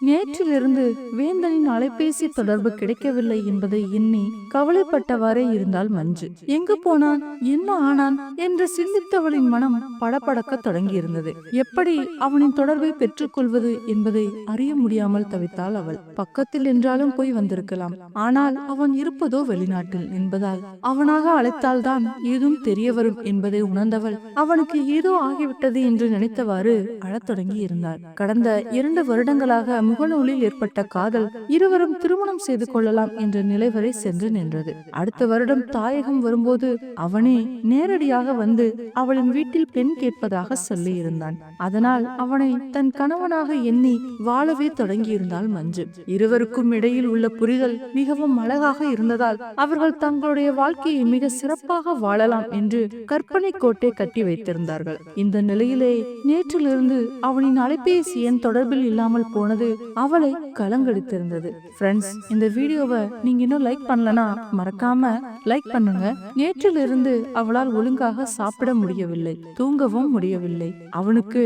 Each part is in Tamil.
நேற்றிலிருந்து வேந்தனின் அலைபேசி தொடர்பு கிடைக்கவில்லை என்பதை எண்ணி கவலைப்பட்டவாறே இருந்தாள் மஞ்சு. எங்கு போனான்? என்ன ஆனான்? என்று சிந்தித்தவளின் மனம் படபடக்க தொடங்கியிருந்தது. எப்படி அவனின் தொடர்பை பெற்றுக்கொள்வது என்பதை அறிய முடியாமல் தவித்தாள் அவள். பக்கத்தில் என்றாலும் போய் வந்திருக்கலாம். ஆனால் அவன் இருப்பதோ வெளிநாட்டில் என்பதால் அவனாக அழைத்தால்தான் ஏதும் தெரிய வரும் என்பதை உணர்ந்தவள் அவனுக்கு ஏதோ ஆகிவிட்டது என்று நினைத்தவாறு அழத் தொடங்கி இருந்தாள் கடந்த இரண்டு வருடங்களாக முகநூலில் ஏற்பட்ட காதல் இருவரும் திருமணம் செய்து கொள்ளலாம் என்ற நிலை வரை சென்று நின்றது. அடுத்த வருடம் தாயகம் வரும்போது அவனே நேரடியாக வந்து அவளின் வீட்டில் பெண் கேட்பதாக சொல்லி இருந்தான் அதனால் அவனை தன் கணவனாக எண்ணி வாழவே தொடங்கியிருந்தாள் மஞ்சு. இருவருக்கும் இடையில் உள்ள புரிதல் மிகவும் அழகாக இருந்ததால் அவர்கள் தங்களுடைய வாழ்க்கையை மிக சிறப்பாக வாழலாம் என்று கற்பனை கோட்டை கட்டி வைத்திருந்தார்கள். இந்த நிலையிலே நேற்றிலிருந்து அவனின் அலைபேசி எண் தொடர்பில் இல்லாமல் போனது அவளை கலங்கடித்திருந்தது. ஃப்ரெண்ட்ஸ் இந்த வீடியோவை நீங்க இன்னும் லைக் பண்ணலனா மறக்காம லைக் பண்ணுங்க. நேற்றிலிருந்து அவளால் ஒழுங்காக சாப்பிட முடியவில்லை தூங்கவும் முடியவில்லை. அவனுக்கு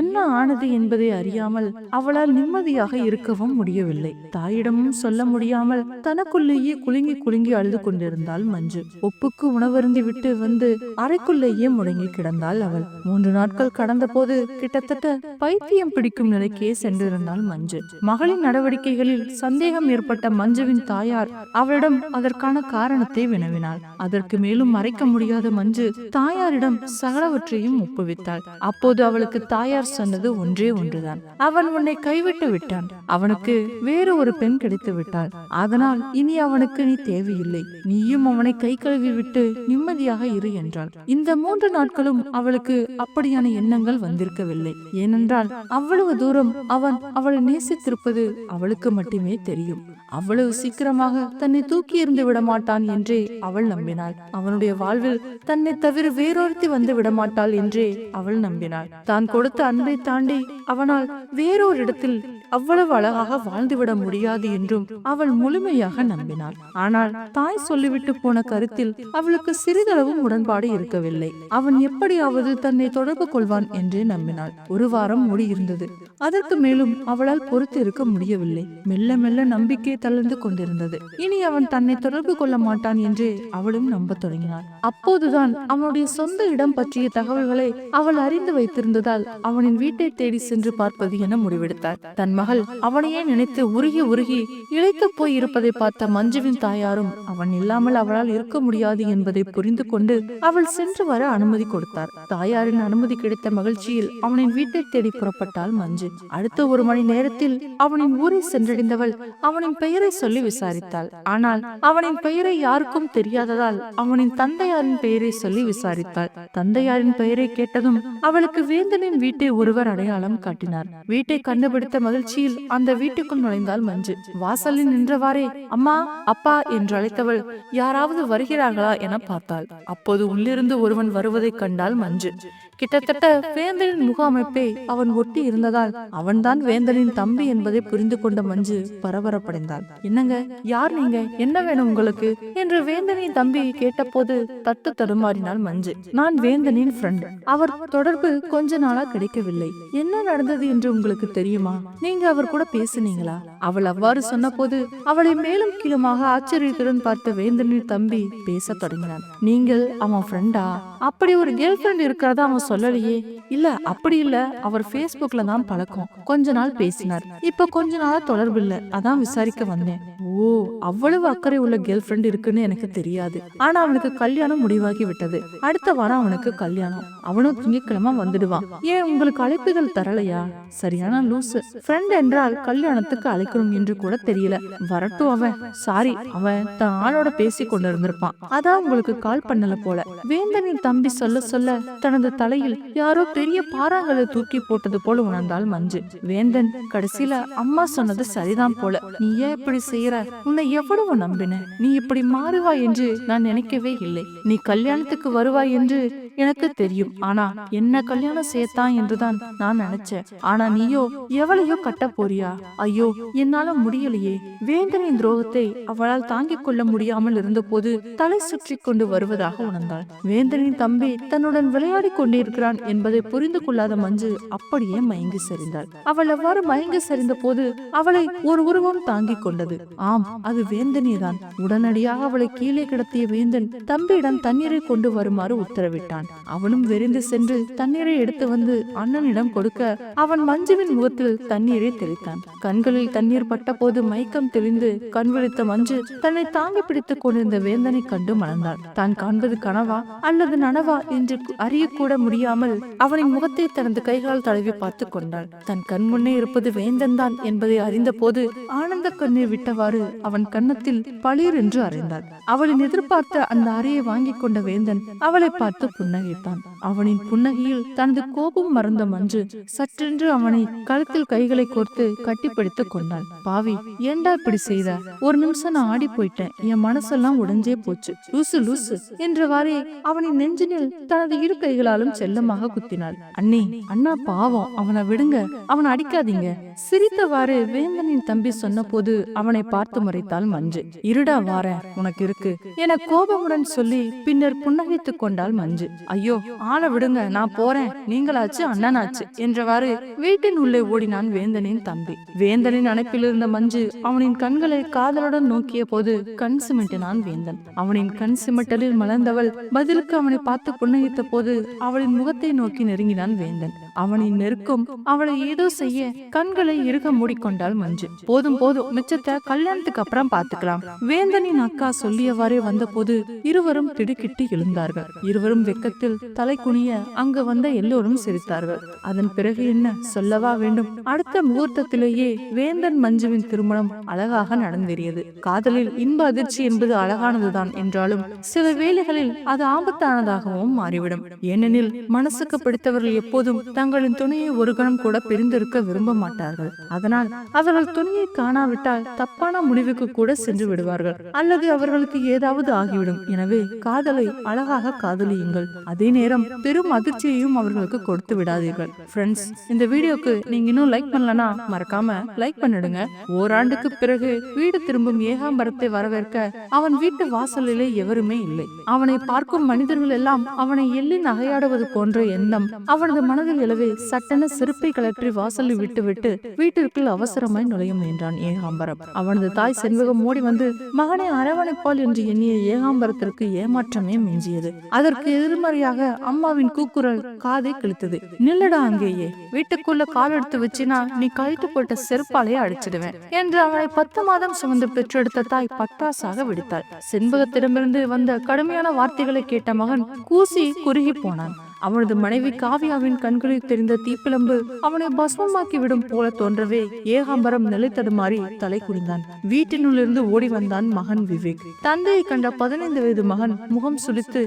என்ன ஆனது என்பதை அறியாமல் அவளால் நிம்மதியாக இருக்கவும் முடியவில்லை. தாயிடமும் சொல்ல முடியாமல் தனக்குள்ளேயே குலுங்கி குலுங்கி அழுது கொண்டிருந்தாள் மஞ்சு. ஒப்புக்கு உணவருந்தி விட்டு வந்து அறைக்குள்ளேயே முடங்கி கிடந்தாள் அவள். மூன்று நாட்கள் கடந்த போது கிட்டத்தட்ட பைத்தியம் பிடிக்கும் நிலைக்கே சென்றிருந்தாள் மஞ்சு. மகளின் நடவடிக்கைகளில் சந்தேகம் ஏற்பட்ட மஞ்சுவின் தாயார் அவளிடம் அதற்கான காரணத்தை வினவினாள். அதற்கு மேலும் மறைக்க முடியாத மஞ்சு தாயாரிடம் சகலவற்றையும் ஒப்புவித்தாள். அப்போது அவளுக்கு தாயார் சொன்னது ஒன்றே ஒன்றுதான். அவன் உன்னை கைவிட்டு விட்டான். அவனுக்கு வேறு ஒரு பெண் கிடைத்து விட்டாள். அதனால் இனி அவனுக்கு நீ தேவையில்லை. நீயும் அவனை கை கழுவி விட்டு நிம்மதியாக இரு என்றாள். இந்த மூன்று நாட்களும் அவளுக்கு அப்படியான எண்ணங்கள் வந்திருக்கவில்லை. ஏனென்றால் அவ்வளவு தூரம் அவன் அவளை நேச நேசித்திருப்பது அவளுக்கு மட்டுமே தெரியும். அவ்வளவு சீக்கிரமாக தன்னை தூக்கி இருந்து விடமாட்டான் என்றே அவள் நம்பினாள். அவனுடைய வாழ்வில் தன்னை தவிர வேறொருத்தி வந்து விடமாட்டாள் என்றே அவள் நம்பினாள். தான் கொடுத்த அன்பை தாண்டி அவனால் வேறொரு இடத்தில் அவ்வளவு அழகாக வாழ்ந்துவிட முடியாது என்றும் அவள் முழுமையாக நம்பினாள். ஆனால் தாய் சொல்லிவிட்டு போன கருத்தில் அவளுக்கு சிறிதளவும் உடன்பாடு இருக்கவில்லை. அவன் எப்படியாவது தன்னை தொடர்பு கொள்வான் என்றே நம்பினாள். ஒரு வாரம் முடியிருந்தது. அதற்கு மேலும் அவளால் பொறுத்து இருக்க முடியவில்லை. மெல்ல மெல்ல நம்பிக்கை தளர்ந்து கொண்டிருந்தது. இனி அவன் தன்னை தொடர்பு கொள்ள மாட்டான் என்று அவளும் நம்பத் தொடங்கினாள். அப்போதுதான் அவனுடைய சொந்த இடம் பற்றிய தகவல்களை அவள் அறிந்து வைத்திருந்ததால் அவனின் வீட்டை தேடி சென்று பார்ப்பது என முடிவெடுத்தார் தன் மகள் அவனையே நினைத்து உருகி உருகி இழைத்து போய் இருப்பதை பார்த்த மஞ்சுவின் தாயாரும் அவன் இல்லாமல் அவளால் இருக்க முடியாது என்பதை புரிந்து கொண்டு அவள் சென்று வர அனுமதி கொடுத்தார். தாயாரின் அனுமதி கிடைத்த மகிழ்ச்சியில் அவனின் வீட்டை தேடி புறப்பட்டாள் மஞ்சு. அடுத்த ஒரு மணி நேரத்தில் நேரத்தில் அவனின் ஊரை சென்றடைந்தவள் அவனின் பெயரை சொல்லி விசாரித்தாள். ஆனால் அவனின் பெயரை யாருக்கும் தெரியாததால் அவனின் தந்தையாரின் பெயரை சொல்லி விசாரித்தாள். தந்தையாரின் பெயரை கேட்டதும் அவளுக்கு வேந்தனின் வீட்டை ஒருவர் அடையாளம் காட்டினார். வீட்டை கண்டுபிடித்த மகிழ்ச்சியில் அந்த வீட்டுக்குள் நுழைந்தாள் மஞ்சு. வாசலில் நின்றவாறே அம்மா அப்பா என்று அழைத்தவள் யாராவது வருகிறார்களா என பார்த்தாள். அப்போது உள்ளிருந்து ஒருவன் வருவதை கண்டால் மஞ்சு. கிட்டத்தட்ட வேந்தனின் முக அமைப்பை அவன் ஒட்டி இருந்ததால் அவன்தான் வேந்தனின் தம்பி தம்பி என்பதை புரிந்து கொண்ட மஞ்சு பரபரப்படைந்தாள். என்னங்க? யார் நீங்க? என்ன வேணும் உங்களுக்கு? என்று வேந்தனின் தம்பி கேட்டபோது தட்டு தடுமாறினாள் மஞ்சு. நான் வேந்தனின் ஃப்ரெண்ட் அவர் தொடர்பு கொஞ்ச நாளா கிடைக்கவில்லை. என்ன நடந்தது என்று உங்களுக்கு தெரியுமா? நீங்க அவர் கூட பேசுனீங்களா? அவள் அவ்வாறு சொன்னபோது அவளை மேலும் கீழுமாக ஆச்சரியத்துடன் பார்த்த வேந்தனின் தம்பி பேச தொடங்கினான். நீங்கள் அவன் ஃப்ரெண்டா அப்படி ஒரு கேர்ள் ஃப்ரெண்ட் இருக்கிறதா அவன் சொல்லலையே? இல்ல அப்படி இல்ல. அவர் பேஸ்புக்ல தான் பழக்கம். கொஞ்ச நாள் பேசினார். இப்ப கொஞ்ச நாளா தொடர்பு இல்ல. அதான் விசாரிக்க வந்தேன். ஓ அவ்வளவு அக்கறை உள்ள கேர்ள் ஃப்ரெண்ட் இருக்குன்னு எனக்கு தெரியாது. ஆனா அவனுக்கு கல்யாணம் முடிவாகி விட்டது. அடுத்த வாரம் அவனுக்கு கல்யாணம். அவனும் திங்கக்கிழமை வந்துடுவான். ஏன் உங்களுக்கு அழைப்புகள் தரலையா? சரியான லூசு. ஃப்ரெண்ட் என்றால் கல்யாணத்துக்கு அழைக்கணும் என்று கூட தெரியல. வரட்டும் அவன். சாரி அவன் தன் ஆளோட பேசி கொண்டு இருந்திருப்பான் அதான் உங்களுக்கு கால் பண்ணல போல. வேந்தனின் தம்பி சொல்ல சொல்ல தனது தலையில் யாரோ பெரிய பாறாங்களை தூக்கி போட்டது போல உணர்ந்தாள் மஞ்சு. வேந்தன் கடைசியில அம்மா சொன்னது சரிதான் போல. நீ ஏன் இப்படி செய்யற? உன்னை எவ்வளவு நம்பின நீ இப்படி மாறுவாய் என்று நான் நினைக்கவே இல்லை. நீ கல்யாணத்துக்கு வருவாய் என்று எனக்கு தெரியும். ஆனா என்ன கல்யாணம் சேர்த்தான் என்றுதான் நான் நினைச்சேன். ஆனா நீயோ எவளையோ கட்ட போறியா? ஐயோ என்னால முடியலையே. வேந்தனின் துரோகத்தை அவளால் தாங்கிக் கொள்ள முடியாமல் இருந்தபோது தலை சுற்றி கொண்டு வருவதாக உணர்ந்தாள். வேந்தனின் தம்பி தன்னுடன் விளையாடி கொண்டிருக்கிறான் என்பதை புரிந்து கொள்ளாத மஞ்சு அப்படியே மயங்கி சரிந்தாள். அவள் அவ்வாறு மயங்கி சரிந்த போது அவளை ஒரு உருவம் தாங்கிக் கொண்டது. ஆம் அது வேந்தனேதான். உடனடியாக அவளை கீழே கிடத்திய வேந்தன் தம்பியிடம் தண்ணீரை கொண்டு வருமாறு உத்தரவிட்டான். அவனும் விரைந்து சென்று தண்ணீரை எடுத்து வந்து அண்ணனிடம் கொடுக்க அவன் மஞ்சுவின் முகத்தில் தண்ணீரை தெளித்தான். கண்களில் தண்ணீர் பட்ட போது மயக்கம் தெளிந்து கண் விழித்த மஞ்சு தன்னை தாங்கி பிடித்துக் கொண்டிருந்த வேந்தனை கண்டு மணந்தாள். தான் காண்பது கனவா அல்லது நனவா என்று அறியக்கூட முடியாமல் அவனின் முகத்தை தனது கைகளால் தழுவி பார்த்து கொண்டாள். தன் கண் முன்னே இருப்பது வேந்தன் தான் என்பதை அறிந்த போது ஆனந்த கண்ணீர் விட்டவாறு அவன் கன்னத்தில் பளிர் என்று அறிந்தாள். அவளின் எதிர்பார்த்த அந்த அறையை வாங்கிக் கொண்ட வேந்தன் அவளை பார்த்து புன்னகைத்தான். அவனின் புன்னகையில் தனது கோபம் மறந்த மஞ்சு சற்றென்று அவனை கழுத்தில் கைகளை கோர்த்து கட்டிப்பிடித்துக் கொண்டாள். பாவி ஏண்டா இப்படி செய்த? ஒரு நிமிஷம் நான் ஆடி போயிட்டேன் என் மனசெல்லாம் உடைஞ்சே போச்சு. லூசு லூசு என்றவாறே அவனின் நெஞ்சினில் தனது இரு கைகளாலும் செல்லமாக குத்தினாள். அண்ணே அண்ணா பாவம். அவனை விடுங்க. அவனை அடிக்காதீங்க. சிரித்தவாறு வேந்தனின் தம்பி சொன்னபோது அவனை பார்த்து முறைத்தாள் மஞ்சு. இருடா வார உனக்கு இருக்கு என கோபமுடன் சொல்லி பின்னர் புன்னகைத்துக் கொண்டாள் மஞ்சு. ஐயோ ஆள விடுங்க நான் போறேன். நீங்களாச்சு அண்ணனாச்சு என்றவாறு வீட்டின் உள்ளே ஓடினான் வேந்தனின் தம்பி. வேந்தனின் அணைப்பில் இருந்த மஞ்சு அவனின் கண்களை காதலுடன் நோக்கிய போது கண் சிமிட்டினான் வேந்தன். அவனின் கண் சிமிட்டலில் மலர்ந்தவள் பதிலுக்கு அவனை பார்த்து புன்னகைத்த போது அவளின் முகத்தை நோக்கி நெருங்கினான் வேந்தன். அவனின் நெருக்கம். அவளை ஏதோ செய்ய கண்களை இறுக மூடிக்கொண்டாள் மஞ்சு. போதும் போதும் மிச்சத்தை கல்யாணத்துக்கு அப்புறம் பாத்துக்கலாம் வேந்தனின் அக்கா சொல்லியவாறே வந்தபோது இருவரும் திடுக்கிட்டு எழுந்தார்கள். இருவரும் வெக்கத்தில் தலை குனிய அங்கு வந்த எல்லோரும் சிரித்தார்கள். அதன் பிறகு என்ன சொல்லவா வேண்டும்? அடுத்த முகூர்த்தத்திலேயே வேந்தன் மஞ்சுவின் திருமணம் அழகாக நடந்தேறியது. காதலில் இன்ப அதிர்ச்சி என்பது அழகானதுதான் என்றாலும் சில வேளைகளில் அது ஆபத்தானதாகவும் மாறிவிடும். ஏனெனில் மனசுக்கு பிடித்தவர்கள் எப்போதும் தங்களின் துணியை ஒரு கணம் கூட பிரிந்திருக்க விரும்ப மாட்டார்கள். அதனால் அவர்கள் துணியை காணாவிட்டால் தப்பான முடிவுக்கு கூட சென்று விடுவார்கள். அல்லது அவர்களுக்கு ஏதாவது ஆகிவிடும். எனவே காதலை அழகாக காதலியுங்கள். அதே நேரம் பெரும் அதிர்ச்சியையும் அவர்களுக்கு கொடுத்து விடாதீர்கள். ஃப்ரெண்ட்ஸ் இந்த வீடியோக்கு நீங்க இன்னும் லைக் பண்ணலனா மறக்காம லைக் பண்ணிடுங்க. ஓராண்டுக்கு பிறகு வீடு திரும்பும் ஏகாம்பரத்தை வரவேற்க அவன் வீட்டு வாசலிலே எவருமே இல்லை. அவனை பார்க்கும் மனிதர்கள் எல்லாம் அவனை எள்ளி நகையாடுவது போன்ற எண்ணம் அவனது மனதில் எழவே சட்டென செருப்பை கழற்றி வாசலில் விட்டுவிட்டு வீட்டிற்குள் அவசரமாய் நுழைய முயன்றான் ஏகாம்பரம். அவனது தாய் செண்பகம் ஓடி வந்து மகனை அரவணைப்பால் என்று எண்ணிய ஏகாம்பரத்திற்கு ஏமாற்றமே மிஞ்சியது. அதற்கு எதிர்மறையாக அம்மாவின் கூக்குரல் காதை கிழித்தது. நில்லடா அங்கேயே வீட்டுக்குள்ள கால் எடுத்து வச்சினா நீ கழித்து போட்ட செருப்பாலே அடிச்சிடுவேன் என்று அவனை பத்து மாதம் சுமந்து பெற்றெடுத்த தாய் பட்டாசாக விடுத்தாள். செண்பகத்திடமிருந்து வந்த கடுமையான வார்த்தைகளை கேட்ட மகன் கூசி குறுகி போனான். அவனது மனைவி காவியாவின் கண்களில் தெரிந்த தீப்பிளம்பு அவனை பஸ்மமாக்கி விடும் போல தோன்றவே ஏகாம்பரம் நிலை தடுமாறி தலை குனிந்தான். வீட்டினுள்ளிருந்து ஓடி வந்தான் மகன் விவேக். தந்தையை கண்ட பதினைந்து வயது மகன் முகம் சுளித்து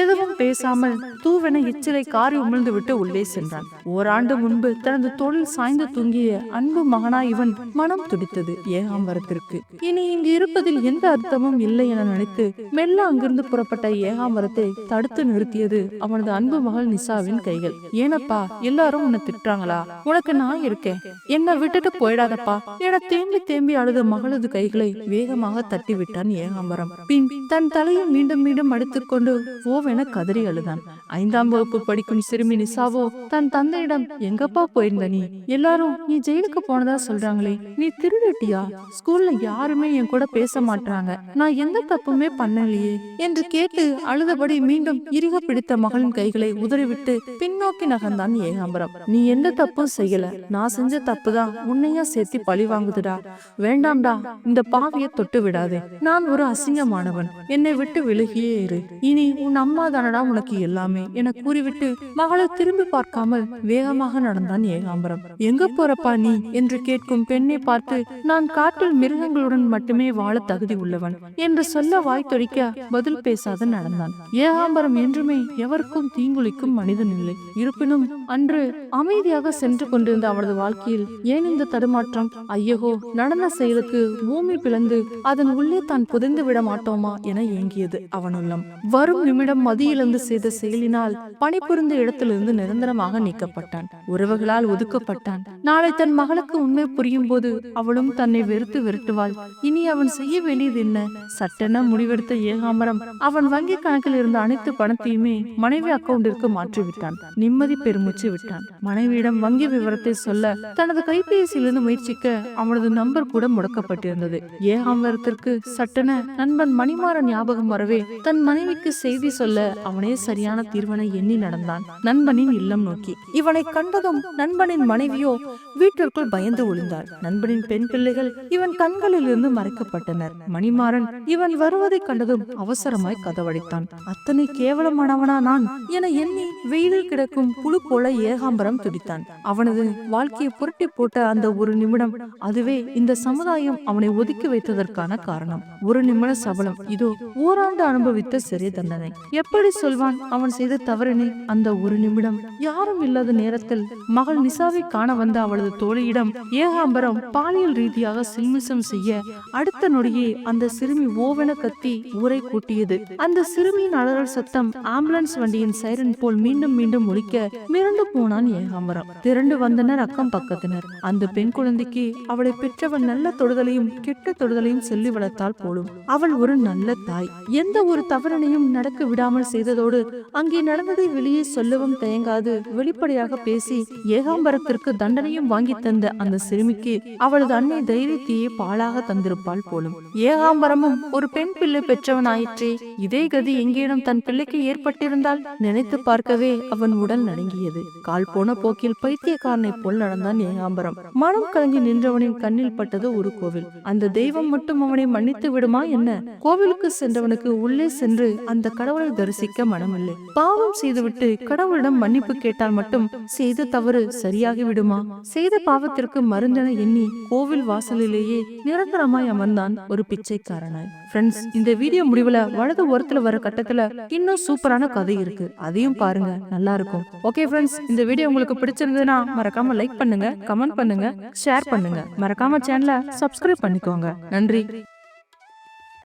எதுவும் பேசாமல் தூவென எச்சிலை காரி உமிழ்ந்து விட்டு உள்ளே சென்றான். ஓராண்டு முன்பு தனது தோளில் சாய்ந்து தூங்கிய அன்பு மகனாய் இவன் மனம் துடித்தது ஏகாம்பரத்திற்கு. இனி இங்கு இருப்பதில் எந்த அர்த்தமும் இல்லை என நினைத்து மெல்ல அங்கிருந்து புறப்பட்ட ஏகாம்பரத்தை தடுத்து நிறுத்தியது அவனது அன்பு மகன் மகள் நிசாவின் கைகள். ஏனப்பா எல்லாரும் உன்னை திட்டுறாங்களா? உனக்கு நான் இருக்கேன். என்ன விட்டுட்டு போயிடாதப்பா. என தேம்பி தேம்பி அழுத மகளது கைகளை வேகமாக தட்டி விட்டான் ஏகாம்பரம். பின் தன் தலையை மீண்டும் மீண்டும் அடித்துக்கொண்டு ஓவென கதறி அழுதான். ஐந்தாம் வகுப்பு படிக்கும் சிறுமி நிசாவோ தன் தந்தையிடம் எங்கப்பா போயிருந்த நீ? எல்லாரும் நீ ஜெயிலுக்கு போனதா சொல்றாங்களே? நீ திருடட்டியா? ஸ்கூல்ல யாருமே என் கூட பேச மாட்டாங்க நான் எந்த தப்புமே பண்ணலையே என்று கேட்டு அழுதபடி மீண்டும் இறுக பிடித்த மகளின் கைகளை உதறிவிட்டு பின்னோக்கி நகர்ந்தான் ஏகாம்பரம். நீ எந்த தப்பும் செய்யல. நான் செஞ்ச தப்புதான். உன்னையா சேர்த்து பழி வாங்குதுடா. வேண்டாம்டா. இந்த பாவிய தொட்டு விடாதே. நான் ஒரு அசிங்கமானவன். என்னை விட்டு விலகியே இரு. இனி உன் அம்மா தானடா உனக்கு எல்லாமே என கூறிவிட்டு மகளை திரும்பி பார்க்காமல் வேகமாக நடந்தான் ஏகாம்பரம். எங்க போறப்பா நீ? என்று கேட்கும் பெண்ணை பார்த்து நான் காட்டில் மிருகங்களுடன் மட்டுமே வாழ தகுதி உள்ளவன் என்று சொல்ல வாய் துடிக்க பதில் பேசாத நடந்தான். ஏகாம்பரம் என்றுமே எவருக்கும் தீங்குளிக்கும் மனிதன் இல்லை. இருப்பினும் அன்று அமைதியாக சென்று கொண்டிருந்த அவனது வாழ்க்கையில் ஏன் இந்த தடுமாற்றம்? ஐயகோ நடன செயலுக்கு பூமி பிளந்து அதன் உள்ளே தான் புதைந்து விட மாட்டோமா என ஏங்கியது அவனுள்ளம் வரும் நிமிடம் மதியிலிருந்து செய்த செயலினால் பணிபுரிந்த இடத்திலிருந்து நிரந்தரமாக நீக்கப்பட்டான். உறவுகளால் ஒதுக்கப்பட்டான். நாளை தன் மகளுக்கு உண்மை புரியும் போது அவளும் தன்னை வெறுத்து விரட்டுவாள். இனி அவன் செய்ய வேண்டியது என்ன? சட்டென முடிவெடுத்த ஏகாம்பரம் அவன் வங்கி கணக்கில் இருந்த அனைத்து பணத்தையுமே மனைவி அக்கவுண்டிற்கு மாற்றிவிட்டான். நிம்மதி பெருமிச்சு விட்டான். மனைவியிடம் வங்கி விவரத்தை சொல்ல தனது கைபேசியிலிருந்து முயற்சிக்க அவனது நம்பர் கூட முடக்கப்பட்டிருந்தது. ஏகாம்பரத்திற்கு சட்டென நண்பன் மணிமாறன் ஞாபகம் வரவே தன் மனைவிக்கு செய்தி சொல்ல அவனே சரியான தீர்வனை எண்ணி நடந்தான். நண்பனின் இல்லம் நோக்கி. இவனை கண்டதும் நண்பனின் மனைவியோ வீட்டிற்குள் பயந்து ஒளிந்தாள். நண்பனின் பெண் பிள்ளைகள் இவன் கண்களில் இருந்து மறைக்கப்பட்டனர். மணிமாறன் இவன் வருவதைக் கண்டதும் அவசரமாய் கதவடைத்தான். அத்தனை கேவலமானவனா நான்? என எண்ணி வெயிலில் கிடக்கும் புழு போல ஏகாம்பரம் துடித்தான். அவனது வாழ்க்கையை புரட்டி போட்ட அந்த ஒரு நிமிடம் அதுவே இந்த சமுதாயம் அவனை ஒதுக்கி வைத்ததற்கான காரணம். ஒரு நிமிட சபலம். இதோ ஓராண்டு அனுபவித்த சிறை தண்டனை. எப்படி சொல்வான் அவன் செய்த தவறினை? அந்த ஒரு நிமிடம். யாரும் இல்லாத நேரத்தில் மகள் நிசாவை காண வந்த அவளது தோழியிடம் ஏகாம்பரம் பாலியல் ரீதியாக சில்மிசம் செய்ய அடுத்த நொடியே அந்த சிறுமி ஓவென கத்தி ஊரை கூட்டியது. அந்த சிறுமியின் அலறல் சத்தம் ஆம்புலன்ஸ் வண்டியின் சைரன் போல் மீண்டும் மீண்டும் ஒளி ஒலிக்க மிரண்டு போனான் ஏகாம்பரம். திரண்டு வந்தனர் அக்கம் பக்கத்தினர். அந்த பெண் குழந்தைக்கு அவளை பெற்றவன் நல்ல தொடுதலையும் கெட்ட தொடுதலையும் சொல்லி வளர்த்தால் போலும். அவள் ஒரு நல்ல தாய். எந்த ஒரு தவறனையும் நடக்க விடாமல் செய்ததோடு அங்கே நடந்ததை வெளியே சொல்லவும் தயங்காது. வெளிப்படையாக பேசி ஏகாம்பரத்திற்கு தண்டனையும் வாங்கி தந்த அந்த சிறுமிக்கு அவளது அன்னை தைரியத்தையே பாலாக தந்திருப்பாள் போலும். ஏகாம்பரமும் ஒரு பெண் பிள்ளை பெற்றவனாயிற்றே. இதே கதி எங்கேனும் தன் பிள்ளைக்கு ஏற்பட்டிருந்தால் நினைத்து பார்க்கவே அவன் உடல் நடுங்கியது. கால் போன போக்கில் பைத்தியக்காரனை போல் நடந்தான் ஏகாம்பரம். மனம் கலங்கி நின்றவனின் கண்ணில் பட்டது ஒரு கோவில். அந்த தெய்வம் மட்டும் அவனை மன்னித்து விடுமா என்ன? கோவிலுக்கு சென்றவனுக்கு உள்ளே சென்று அந்த கடவுளை தரிசிக்க மனமில்லை. பாவம் செய்துவிட்டு கடவுளிடம் மன்னிப்பு கேட்டால் மட்டும் செய்த தவறு சரியாகி விடுமா? செய்த பாவத்திற்கு மருந்தென எண்ணி கோவில் வாசலிலேயே நிரந்தரமாய் அமர்ந்தான் ஒரு பிச்சைக்காரனாய். ஃப்ரெண்ட்ஸ் இந்த வீடியோ முடிவுல வலது ஓரத்துல வர கட்டத்துல இன்னும் சூப்பரான கதை இருக்கு. அதையும் பாருங்க. நல்லா இருக்கும். இருக்கும். ஓகே ஃப்ரெண்ட்ஸ் இந்த வீடியோ உங்களுக்கு பிடிச்சிருந்ததுன்னா மறக்காம லைக் பண்ணுங்க கமெண்ட் பண்ணுங்க ஷேர் பண்ணுங்க. மறக்காம சேனலை சப்ஸ்கிரைப் பண்ணிக்கோங்க. நன்றி.